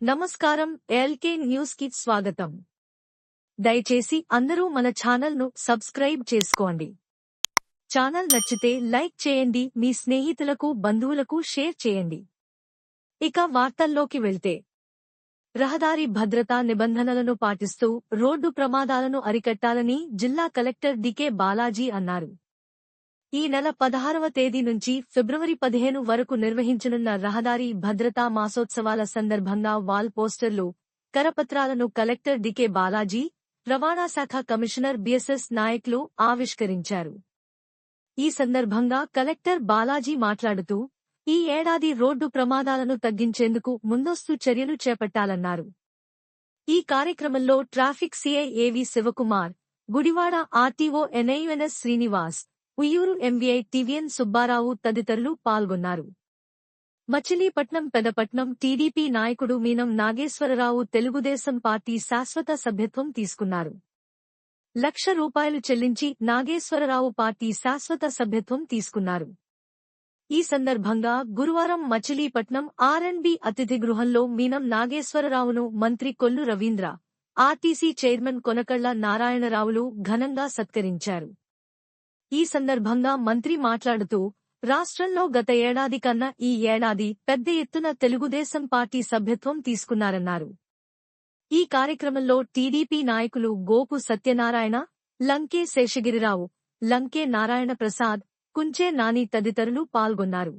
నమస్కారం ఎల్కే న్యూస్కి స్వాగతం. దయచేసి అందరూ మన ఛానల్ను సబ్స్క్రైబ్ చేసుకోండి. ఛానల్ నచ్చితే లైక్ చేయండి మీ స్నేహితులకు బంధువులకు షేర్ చేయండి. ఇక వార్తల్లోకి వెళ్తే. రహదారి భద్రతా నిబంధనలను పాటిస్తూ రోడ్డు ప్రమాదాలను అరికట్టాలని జిల్లా కలెక్టర్ డికే బాలాజీ అన్నారు. ఈ నెల పదహారవ తేదీ నుంచి ఫిబ్రవరి పదిహేను వరకు నిర్వహించనున్న రహదారి భద్రతా మాసోత్సవాల సందర్భంగా వాల్ పోస్టర్లు కరపత్రాలను కలెక్టర్ డికే బాలాజీ రవాణా శాఖ కమిషనర్ బిఎస్ఎస్ నాయక్లు ఆవిష్కరించారు. ఈ సందర్భంగా కలెక్టర్ బాలాజీ మాట్లాడుతూ ఈ ఏడాది రోడ్డు ప్రమాదాలను తగ్గించేందుకు ముందస్తు చర్యలు చేపట్టాలన్నారు. ఈ కార్యక్రమంలో traffic CI A V Sivakumar Gudivada RTO ఎన్ఐఎన్ఎస్ Srinivas Uyyuru MBI TVN Subbarao తదితరులు పాల్గొన్నారు. మచిలీపట్నం పెదపట్నం టీడీపీ నాయకుడు మీనం నాగేశ్వరరావు తెలుగుదేశం పార్టీ శాశ్వత సభ్యత్వం తీసుకున్నారు. లక్ష రూపాయలు చెల్లించి నాగేశ్వరరావు పార్టీ శాశ్వత సభ్యత్వం తీసుకున్నారు. ఈ సందర్భంగా గురువారం మచిలీపట్నం ఆర్ఎన్బి అతిథి గృహంలో మీనం నాగేశ్వరరావును మంత్రి కొల్లు రవీంద్ర ఆర్టీసీ చైర్మన్ కొనకళ్ళ నారాయణరావులు ఘనంగా సత్కరించారు. ఈ సందర్భంగా మంత్రి మాట్లాడుతూ రాష్ట్రంలో గత ఏడాది కన్నా ఈ ఏడాది పెద్ద ఎత్తున తెలుగుదేశం పార్టీ సభ్యత్వం తీసుకున్నారన్నారు. ఈ కార్యక్రమంలో టీడీపీ నాయకులు గోపు సత్యనారాయణ లంకే శేషగిరిరావు లంకే నారాయణ ప్రసాద్ కుంచే నాని తదితరులు పాల్గొన్నారు.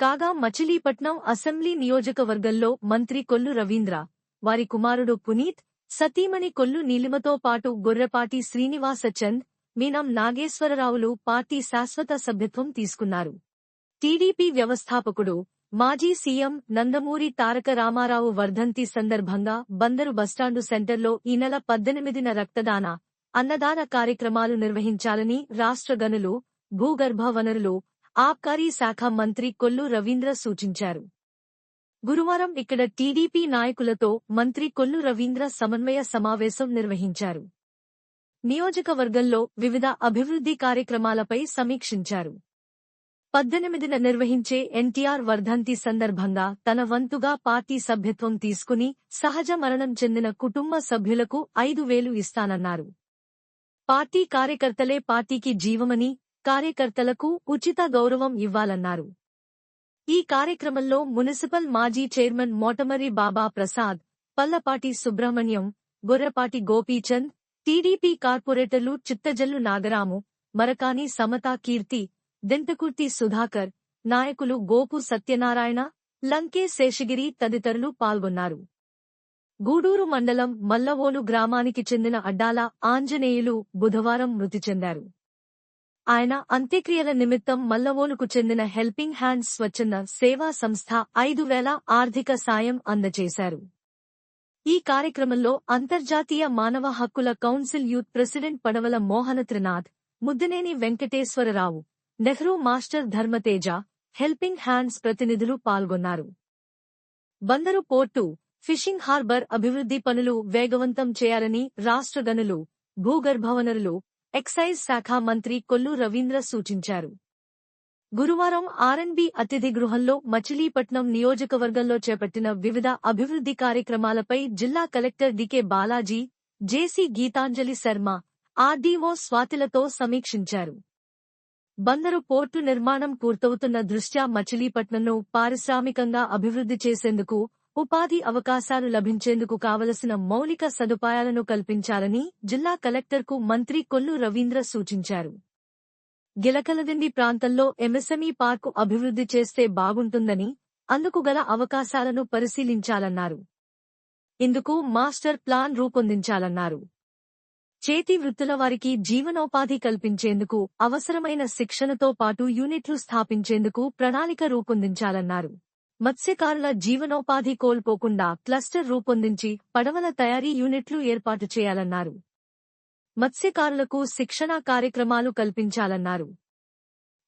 కాగా మచిలీపట్నం అసెంబ్లీ నియోజకవర్గంలో మంత్రి కొల్లు రవీంద్ర వారి కుమారుడు పునీత్ సతీమణి కొల్లు నీలిమతో పాటు గొర్రెపాటి శ్రీనివాసచంద్ మీనం నాగేశ్వరరావులు పార్టీ శాశ్వత సభ్యత్వం తీసుకున్నారు. టీడీపీ వ్యవస్థాపకుడు మాజీ సీఎం నందమూరి తారక రామారావు వర్ధంతి సందర్భంగా బందరు బస్టాండు సెంటర్లో ఈ నెల పద్దెనిమిదిన రక్తదాన అన్నదాన కార్యక్రమాలు నిర్వహించాలని రాష్ట్ర గనులు భూగర్భ వనరులు ఆబ్కారీ శాఖ మంత్రి కొల్లు రవీంద్ర సూచించారు. గురువారం ఇక్కడ టీడీపీ నాయకులతో మంత్రి కొల్లు రవీంద్ర సమన్వయ సమావేశం నిర్వహించారు. నియోజకవర్గంలో వివిధ అభివృద్ధి కార్యక్రమాలపై సమీక్షించారు. పద్దెనిమిదిన నిర్వహించే ఎన్టీఆర్ వర్ధంతి సందర్భంగా తన వంతుగా పార్టీ సభ్యత్వం తీసుకుని సహజ మరణం చెందిన కుటుంబ సభ్యులకు ఐదు వేలు ఇస్తానన్నారు. పార్టీ కార్యకర్తలే పార్టీకి జీవమని కార్యకర్తలకు ఉచిత గౌరవం ఇవ్వాలన్నారు. ఈ కార్యక్రమంలో మున్సిపల్ మాజీ చైర్మన్ మోటమరి బాబా ప్రసాద్ పల్లపాటి సుబ్రహ్మణ్యం గొర్రపాటి గోపీచంద్ టీడీపీ కార్పొరేటర్లు చిత్తజల్లు నాగరాము మరకాని సమతా కీర్తి దెంతకుర్తి సుధాకర్ నాయకులు గోపు సత్యనారాయణ లంకే శేషగిరి తదితరులు పాల్గొన్నారు. గూడూరు మండలం మల్లవోలు గ్రామానికి చెందిన అడ్డాల ఆంజనేయులు బుధవారం మృతి చెందారు. ఆయన అంత్యక్రియల నిమిత్తం మల్లవోలుకు చెందిన హెల్పింగ్ హ్యాండ్స్ స్వచ్ఛంద సేవా సంస్థ ఐదు వేల ఆర్థిక సాయం అందజేశారు. ఈ కార్యక్రమంలో అంతర్జాతీయ మానవ హక్కుల council youth president Padavala Mohana Trinath Muddineni Venkateswara Rao Nehru master Dharmateja helping hands ప్రతినిధులు పాల్గొన్నారు. బందరు పోర్టు ఫిషింగ్ హార్బర్ అభివృద్ధి పనులు వేగవంతం చేయాలని రాష్ట్ర గనులు భూగర్భవనరులు ఎక్సైజ్ శాఖ మంత్రి కొల్లు రవీంద్ర సూచించారు. గురువారం ఆర్ఎన్బి అతిథి గృహంలో మచిలీపట్నం నియోజకవర్గంలో చేపట్టిన వివిధ అభివృద్ధి కార్యక్రమాలపై జిల్లా collector D K Balaji JC Geetanjali Sharma RDO స్వాతిలతో సమీక్షించారు. బందరు పోర్టు నిర్మాణం పూర్తవుతున్న దృష్ట్యా మచిలీపట్నంను పారిశ్రామికంగా అభివృద్ధి చేసేందుకు ఉపాధి అవకాశాలు లభించేందుకు కావలసిన మౌలిక సదుపాయాలను కల్పించాలని జిల్లా కలెక్టర్కు మంత్రి కొల్లు రవీంద్ర సూచించారు. గిలకలదిండి ప్రాంతంలో ఎంఎస్ఎంఈ పార్కు అభివృద్ధి చేస్తే బాగుంటుందని అందుకు గల అవకాశాలను పరిశీలించాలన్నారు. ఇందుకు మాస్టర్ ప్లాన్ రూపొందించాలన్నారు. చేతి వృత్తుల వారికి జీవనోపాధి కల్పించేందుకు అవసరమైన శిక్షణతో పాటు యూనిట్లు స్థాపించేందుకు ప్రణాళిక రూపొందించాలన్నారు. మత్స్యకారుల జీవనోపాధి కోల్పోకుండా క్లస్టర్ రూపొందించి పడవల తయారీ యూనిట్లు ఏర్పాటు చేయాలన్నారు. మత్స్యకారులకు శిక్షణా కార్యక్రమాలు కల్పించాలన్నారు.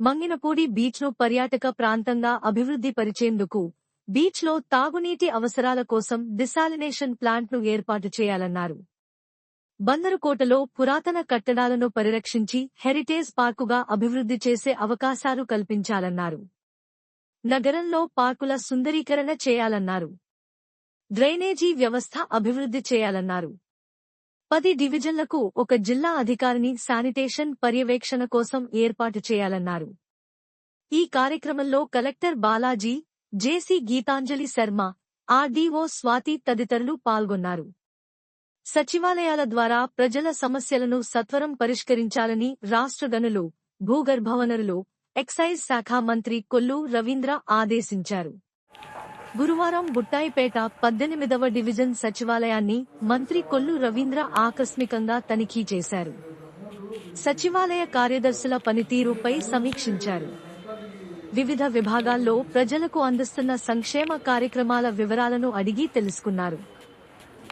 మంగినపూడి బీచ్ను పర్యాటక ప్రాంతంగా అభివృద్ధి పరిచేందుకు బీచ్లో తాగునీటి అవసరాల కోసం డిసాలినేషన్ ప్లాంట్ను ఏర్పాటు చేయాలన్నారు. బందరుకోటలో పురాతన కట్టడాలను పరిరక్షించి హెరిటేజ్ పార్కుగా అభివృద్ధి చేసే అవకాశాలు కల్పించాలన్నారు. నగరంలో పార్కుల సుందరీకరణ చేయాలన్నారు. డ్రైనేజీ వ్యవస్థ అభివృద్ధి చేయాలన్నారు. పది డివిజన్లకు ఒక జిల్లా అధికారిని శానిటేషన్ పర్యవేక్షణ కోసం ఏర్పాటు చేయాలన్నారు. ఈ కార్యక్రమంలో collector Balaji JC Geetanjali Sharma RDO Swathi తదితరులు పాల్గొన్నారు. సచివాలయాల ద్వారా ప్రజల సమస్యలను సత్వరం పరిష్కరించాలని రాష్ట్ర గనులు భూగర్భవనరులు ఎక్సైజ్ శాఖ మంత్రి కొల్లు రవీంద్ర ఆదేశించారు. గురువారం బుట్టాయిపేట పద్దెనిమిదవ డివిజన్ సచివాలయాన్ని మంత్రి కొల్లు రవీంద్ర ఆకస్మికంగా తనిఖీ చేశారు. సచివాలయ కార్యదర్శుల పనితీరుపై సమీక్షించారు. వివిధ విభాగాల్లో ప్రజలకు అందిస్తున్న సంక్షేమ కార్యక్రమాల వివరాలను అడిగి తెలుసుకున్నారు.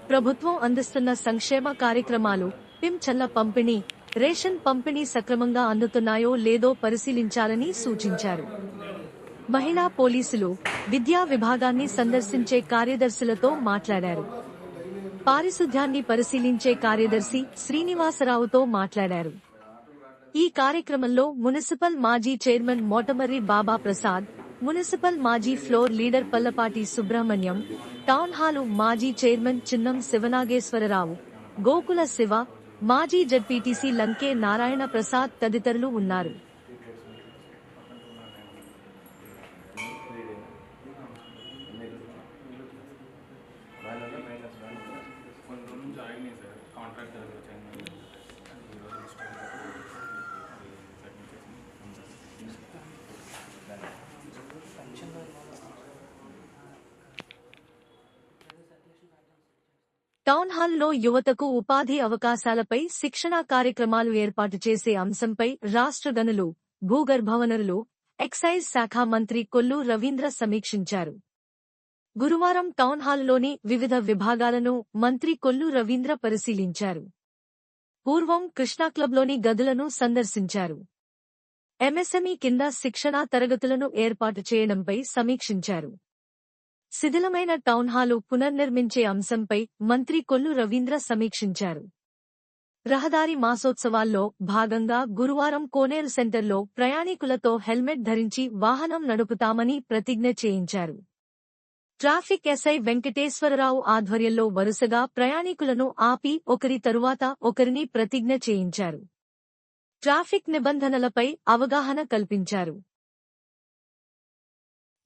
ప్రభుత్వం అందిస్తున్న సంక్షేమ కార్యక్రమాలు పింఛన్ల పంపిణీ రేషన్ పంపిణీ సక్రమంగా అందుతున్నాయో లేదో పరిశీలించాలని సూచించారు. మహిళా పోలీసులు విద్యా విభాగాన్ని సందర్శించే కార్యదర్శులతో మాట్లాడారు. పారిశుధ్యాన్ని పరిశీలించే కార్యదర్శి శ్రీనివాసరావుతో మాట్లాడారు. ఈ కార్యక్రమంలో మున్సిపల్ మాజీ చైర్మన్ మోటమర్రి బాబా ప్రసాద్ మున్సిపల్ మాజీ floor leader Pallapati Subrahmanyam town hall మాజీ చైర్మన్ చిన్నం శివనాగేశ్వరరావు గోకుల శివ మాజీ జడ్పీటీసీ లంకే నారాయణ ప్రసాద్ తదితరులు ఉన్నారు. టౌన్హాల్లో యువతకు ఉపాధి అవకాశాలపై శిక్షణా కార్యక్రమాలు ఏర్పాటు చేసే అంశంపై రాష్ట్ర గనులు భూగర్భవనరులు ఎక్సైజ్ శాఖ మంత్రి కొల్లు రవీంద్ర సమీక్షించారు. గురువారం టౌన్ హాల్లోని వివిధ విభాగాలను మంత్రి కొల్లు రవీంద్ర పరిశీలించారు. పూర్వం కృష్ణాక్లబ్లోని గదులను సందర్శించారు. ఎంఎస్ఎంఈ కింద శిక్షణా తరగతులను ఏర్పాటు చేయడంపై సమీక్షించారు. శిథిలమైన టౌన్ హాలు పునర్నిర్మించే అంశంపై మంత్రి కొల్లు రవీంద్ర సమీక్షించారు. రహదారి మాసోత్సవాల్లో భాగంగా గురువారం కోనేరు సెంటర్లో ప్రయాణికులతో హెల్మెట్ ధరించి వాహనం నడుపుతామని ప్రతిజ్ఞ చేయించారు. ట్రాఫిక్ ఎస్ఐ వెంకటేశ్వరరావు ఆధ్వర్యంలో వరుసగా ప్రయాణికులను ఆపి ఒకరి తరువాత ఒకరిని ప్రతిజ్ఞ చేయించారు. ట్రాఫిక్ నిబంధనలపై అవగాహన కల్పించారు.